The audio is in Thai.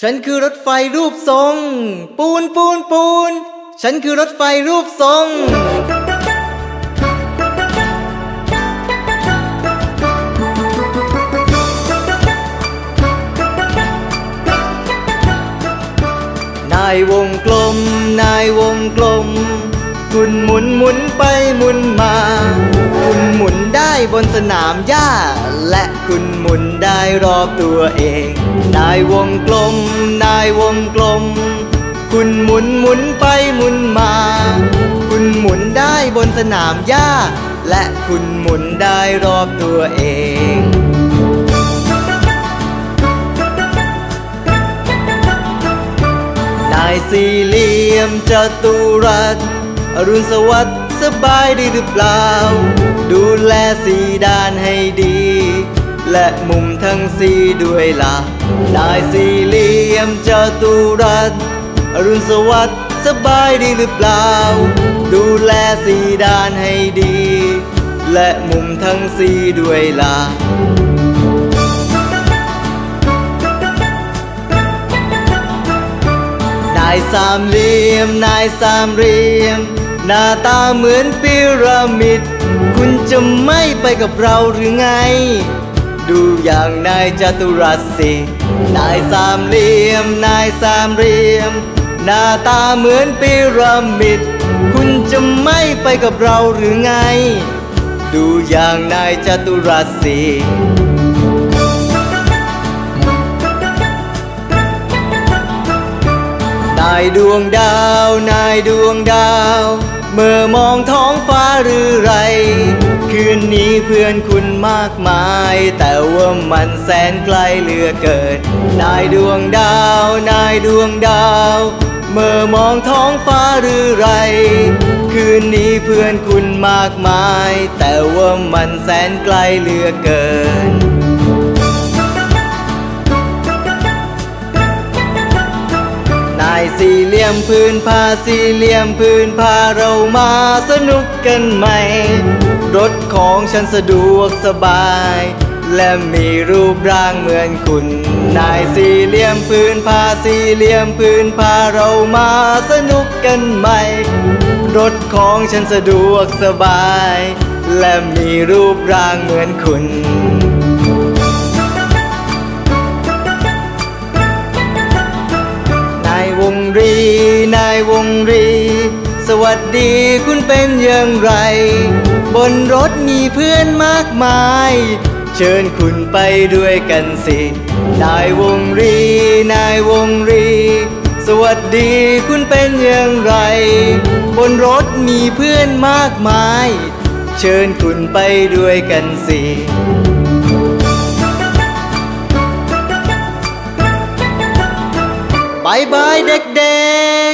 ฉันคือรถไฟรูปทรง ปูนปูนปูน ฉันคือรถไฟรูปทรง นายวงกลม นายวงกลม คุณหมุนหมุนไปหมุนมา คุณหมุนได้บนสนามหญ้า และคุณหมุนได้รอบตัวเอง นายวงกลม นายวงกลม คุณหมุนหมุนไปหมุนมา คุณหมุนได้บนสนามหญ้า และคุณหมุนได้รอบตัวเองนายสี่เหลี่ยมจตุรัส อรุณสวัสดิ์สบายดีหรือเปล่า ดูแลสีด้านให้ดี และมุมทั้งสี่ด้วยล่ะนายสี่เหลี่ยมจตุรัสอรุณสวัสดิ์สบายดีหรือเปล่า ดูแลสีด้านให้ดี และมุมทั้งสี่ด้วยล่ะนายสามเหลี่ยมนายสามเหลี่ยม หน้าตาเหมือนพีระมิด คุณจะไม่ไปกับเราหรือไง ดูอย่างนายจตุรัสสิ นายสามเหลี่ยม นายสามเหลี่ยม หน้าตาเหมือนพีระมิด คุณจะไม่ไปกับเราหรือไง ดูอย่างนายจตุรัสสิายดวงดาว นายดวงดาว เมื่อมองท้องฟ้าหรือไร คืนนี้เพื่อนคุณมากมาย แต่ว่ามันแสนไกลเหลือเกิน นายดวงดาว นายดวงดาว เมื่อมองท้องฟ้าหรือไร คืนนี้เพื่อนคุณมากมาย แต่ว่ามันแสนไกลเหลือเกิน สี่เหลี่ยมพื้นผ้าสี่เหลี่ยมพื้นผ้าเรามาสนุกกันไหม่ รถของฉันสะดวกสบาย และมีรูปร่างเหมือนคุณ นายสี่เหลี่ยมพื้นผ้าสี่เหลี่ยมพื้นผ้าเรามาสนุกกันไหม่ รถของฉันสะดวกสบาย และมีรูปร่างเหมือนคุณ งรี นายวงรี สวัสดีคุณเป็นอย่างไร บนรถมีเพื่อนมากมาย เชิญคุณไปด้วยกันสิ นายวงรี นายวงรี สวัสดีคุณเป็นอย่างไร บนรถมีเพื่อนมากมาย เชิญคุณไปด้วยกันสิ บายบายเด็ก